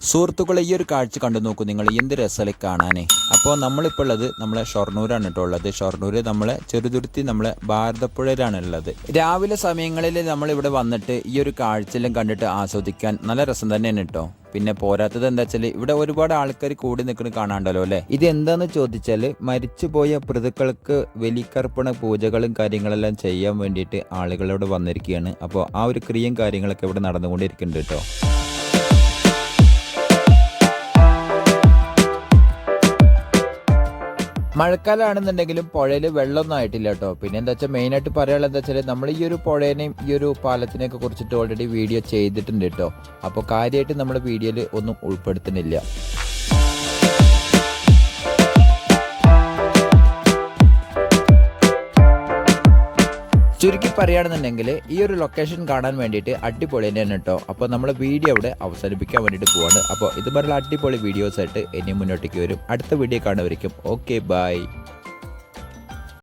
സുഹൃത്തുക്കളെ ഈ ഒരു കാഴ്ച കണ്ടു നോക്കൂ. നിങ്ങൾ എന്ത് രസമല്ലേ കാണാനേ? അപ്പോൾ നമ്മളിപ്പോൾ ഉള്ളത് നമ്മളെ ഷൊർണൂരാണ് കേട്ടോ ഉള്ളത്. ഷൊർണൂര് നമ്മളെ ചെറുതുരുത്തി നമ്മളെ ഭാരതപ്പുഴയിലാണ് ഉള്ളത് രാവിലെ സമയങ്ങളിൽ നമ്മൾ ഇവിടെ വന്നിട്ട് ഈ ഒരു കാഴ്ചയെല്ലാം കണ്ടിട്ട് ആസ്വദിക്കാൻ നല്ല രസം തന്നെയാണ് കേട്ടോ. പിന്നെ പോരാത്തത് എന്താ വെച്ചാൽ ഇവിടെ ഒരുപാട് ആൾക്കാർ കൂടി നിൽക്കുന്നത് കാണാണ്ടല്ലോ അല്ലേ? ഇത് എന്താന്ന് ചോദിച്ചാൽ മരിച്ചുപോയ പ്രതികൾക്ക് വലിക്കർപ്പണ പൂജകളും കാര്യങ്ങളെല്ലാം ചെയ്യാൻ വേണ്ടിയിട്ട് ആളുകളോട് വന്നിരിക്കുകയാണ്. അപ്പോൾ ആ ഒരു ക്രിയയും കാര്യങ്ങളൊക്കെ ഇവിടെ നടന്നുകൊണ്ടിരിക്കുന്നുണ്ട് കേട്ടോ. മഴക്കാലമാണെന്നുണ്ടെങ്കിലും പുഴയിൽ വെള്ളമൊന്നും ആയിട്ടില്ല കേട്ടോ. പിന്നെ എന്താ വെച്ചാൽ മെയിനായിട്ട് പറയാനുള്ളത് എന്താ വെച്ചാൽ നമ്മൾ ഈ ഒരു പുഴേനെയും ഈ ഒരു പാലത്തിനെയൊക്കെ കുറിച്ചിട്ട് ഓൾറെഡി വീഡിയോ ചെയ്തിട്ടുണ്ട് കേട്ടോ. അപ്പോൾ കാര്യമായിട്ട് നമ്മൾ വീഡിയോയിൽ ഒന്നും ഉൾപ്പെടുത്തുന്നില്ല. ചുരുക്കി പറയുകയാണെന്നുണ്ടെങ്കിൽ ഈ ഒരു ലൊക്കേഷൻ കാണാൻ വേണ്ടിയിട്ട് അടിപൊളി തന്നെയാണ് കേട്ടോ. അപ്പോൾ നമ്മൾ വീഡിയോ അവിടെ അവസാനിപ്പിക്കാൻ വേണ്ടിയിട്ട് പോവാണ്. അപ്പോൾ ഇതുപോലുള്ള അടിപൊളി വീഡിയോസ് ആയിട്ട് ഇനി മുന്നോട്ടേക്ക് വരും. അടുത്ത വീഡിയോ കാണുമായിരിക്കും ഓക്കെ ബൈ